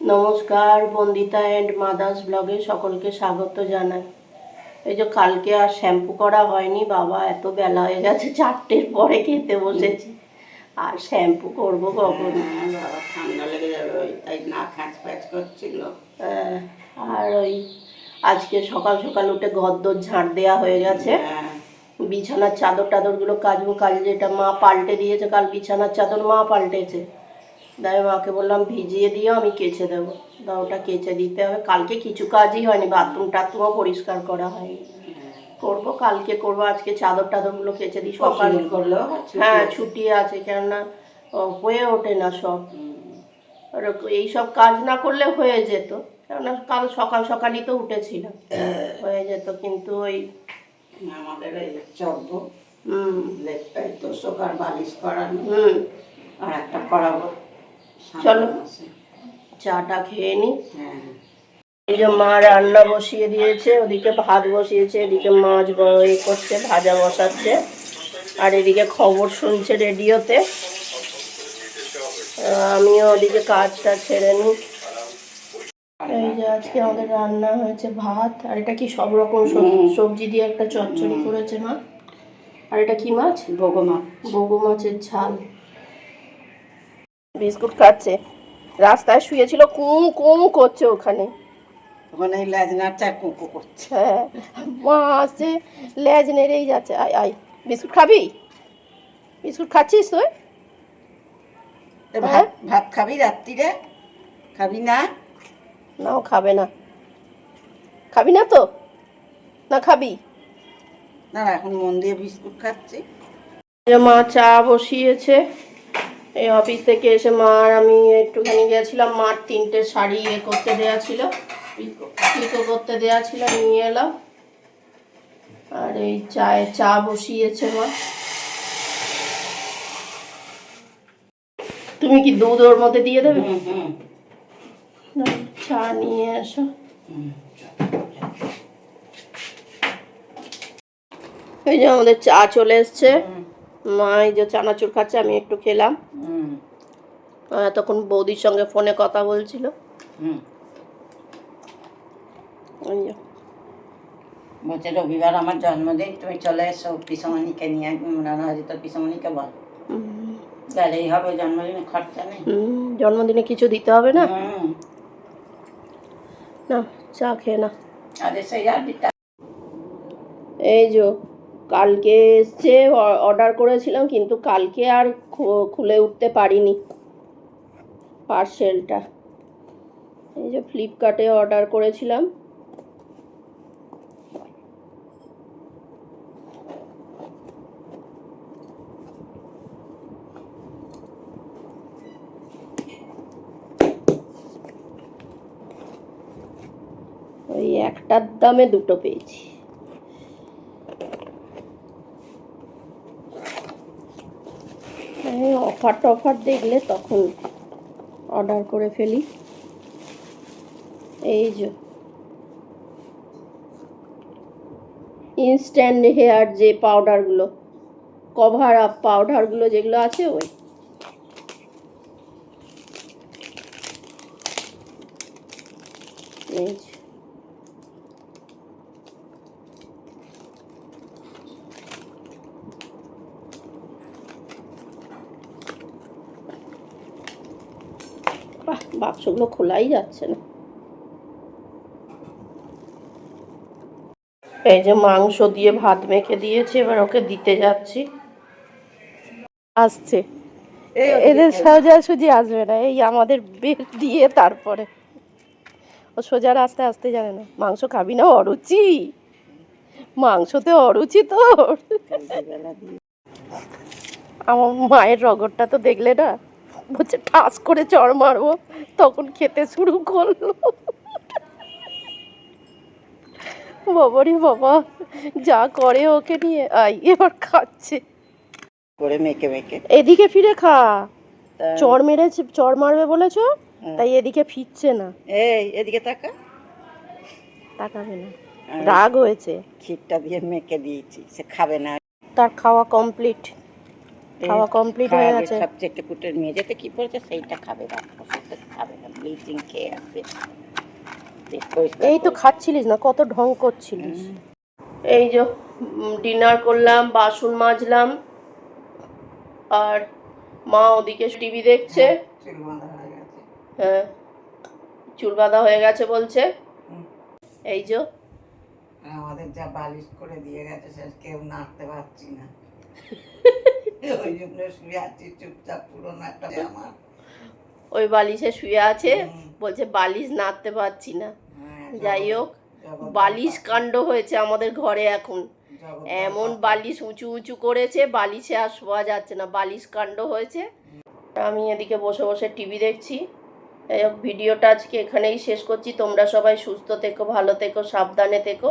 নমস্কার Bandita and mother's ব্লগে সকলকে স্বাগত জানাই। এই যে কালকে আর শ্যাম্পু করা হয়নি বাবা এত বেলা হয়ে গেছে চারটের পরে খেতে বসেছি। আর শ্যাম্পু করব কখন? হ্যাঁ, ঠান্ডা লেগে যাবে ওই তাই না খাঁচ প্যাচ করছিল। আহ, আর ওই আজকে সকাল সকাল উঠে ঘরদোর ঝাঁট দেওয়া হয়ে গেছে। হ্যাঁ, বিছানার চাদর টাদরগুলো কাজবো কাজ যেটা মা পাল্টে দিয়েছে কাল বিছানার চাদর মা পাল্টেছে। তাই মাকে বললাম ভিজিয়ে দিও আমি কেচে দেবো। তা ওটা কেচে দিতে হবে। কালকে কিছু কাজই হয়নি বাথরুম টাথরুমও পরিষ্কার করা হয়নি। করব কালকে করব আজকে চাদর টাদরগুলো কেচে দিই সকাল। করল? হ্যাঁ ছুটি আছে কেননা হয়ে ওঠে না সব। এই সব কাজ না করলে হয়ে যেত কেননা কাল সকাল সকালই তো উঠেছিলাম হয়ে যেত কিন্তু ওই আমাদের এই চব্য হুম। লেপটাই তো শোকার বালিশ করানো। হুম। আর একটা করাবো। চলো। চাটা খেয়ে নিই হ্যাঁ। এই যে মা রান্না বসিয়ে দিয়েছে ওদিকে ভাত বসিয়েছে এদিকে মাছ এ করছে ভাজা বসাচ্ছে। আর এদিকে খবর শুনছে রেডিওতে। আমিও ওদিকে কাজটা ছেড়ে নিই এই যে আজকে আমাদের রান্না হয়েছে ভাত আর এটা কি সব রকম সব- সবজি দিয়ে একটা চচ্চড়ি করেছে মা? আর এটা কি মাছ? বগো মাছ। বগো মাছের ঝাল। বিস্কুট খাচ্ছে। রাস্তায় শুয়েছিল কু কু করছে ওখানে। ওখানে এই লেজ নাড়ছে আর কুকু করছে। হ্যাঁ মা আসছে লেজ নেড়েই যাচ্ছে। আয় আয় বিস্কুট খাবি? বিস্কুট খাচ্ছিস তুই? ভাত ভাত খাবি রাত্রিরে? খাবি না? নাও খাবে না। খাবি না তো? না খাবি? না এখন মন দিয়ে বিস্কুট খাচ্ছি। মা চা বসিয়েছে। এই অফিস থেকে এসে মা আর আমি একটুখানি গেছিলাম মার তিনটে শাড়ি ইয়ে করতে দেওয়া ছিল পিকো করতে দেওয়া ছিল নিয়ে এলাম। আর এই চায়ে চা বসিয়েছে মা। তুমি কি দুধ ওর মধ্যে দিয়ে দেবে? চা নিয়ে এসো। এই যে আমাদের চা চলে এসছে। মা এই যে চানাচুর খাচ্ছে আমি একটু খেলাম। তখন বৌদির সঙ্গে ফোনে কথা বলছিল। হুম। ওই যে। বলছে রবিবার আমার জন্মদিন তুমি চলে এসো পিসমণিকে নিয়ে রানা হাজি তোর পিসমণিকে বল। হুম, এই হবে জন্মদিনে খরচা নেই। জন্মদিনে কিছু দিতে হবে না? হুম। না চা খেয়ে না আরে সেই আর দিতে এই যে কালকে এসছে অর্ডার করেছিলাম, কিন্তু কালকে আর খুলে উঠতে পারিনি পার্সেলটা এই যে ফ্লিপকার্টে অর্ডার করেছিলাম। ওই একটার দামে দুটো পেয়েছি এই অফার টফার দেখলে তখন অর্ডার করে ফেলি। এই যে। ইনস্ট্যান্ট হেয়ার যে পাউডারগুলো কভার আপ পাউডারগুলো যেগুলো আছে, ওই। এই যে। বাক্সগুলো খোলাই যাচ্ছে না। এই যে মাংস দিয়ে ভাত মেখে দিয়েছে এবার ওকে দিতে যাচ্ছি। আসছে। এদের সোজাসুজি আসবে না এই আমাদের বের দিয়ে তারপরে। ও সোজা আস্তে আস্তে জানে না মাংস খাবি না অরুচি? মাংসতে অরুচি তোর? আমার মায়ের রগরটা তো দেখলে না? বলছে ঠাস করে চড় মারবো তখন খেতে শুরু করল। বাবারে বাবা যা করে ওকে নিয়ে আই এবার খাচ্ছে। করে মেখে মেখে। এদিকে ফিরে খা। তা চড় মেরেছে চড় মারবে বলেছ? হ্যাঁ। তাই এদিকে ফিরছে না। এই এদিকে তাকা। তাকাবে না। রাগ হয়েছে। ক্ষীরটা দিয়ে মেখে দিয়েছি সে খাবে না। তার খাওয়া কমপ্লিট খাওয়া complete হয়ে গেছে? সাবজেক্টে পুটের মেঝেতে কি পড়েছে সেইটা খাবে ওষুধটা খাবে না ব্লিচিং খেয়ে আসবে। এই তো খাচ্ছিলিস না কত ঢং করছিলিস। এই যে ডিনার করলাম বাসন মাজলাম আর মা ওদিকে টিভি দেখছে। হয়ে। গেছে হ্যাঁ চুল বাঁধা হয়ে গেছে বলছে। এই যে। আমাদের যা বালিশ করে দিয়ে গেছে কেউ নাড়তে পারছি না। ওই জন্য শুয়ে আছি চুপচাপ আমার। ওই বালিশে শুয়ে আছে বলছে বালিশ নাড়তে পারছি না। হ্যাঁ, যাই হোক বালিশ কাণ্ড হয়েছে আমাদের ঘরে এখন। এমন বালিশ উঁচু উঁচু করেছে বালিশে আর শোয়া যাচ্ছে না বালিশ কাণ্ড হয়েছে। আমি এদিকে বসে বসে টিভি দেখছি। যাই হোক ভিডিওটা আজকে এখানেই শেষ করছি। তোমরা সবাই সুস্থ থেকো ভালো থেকো সাবধানে থেকো।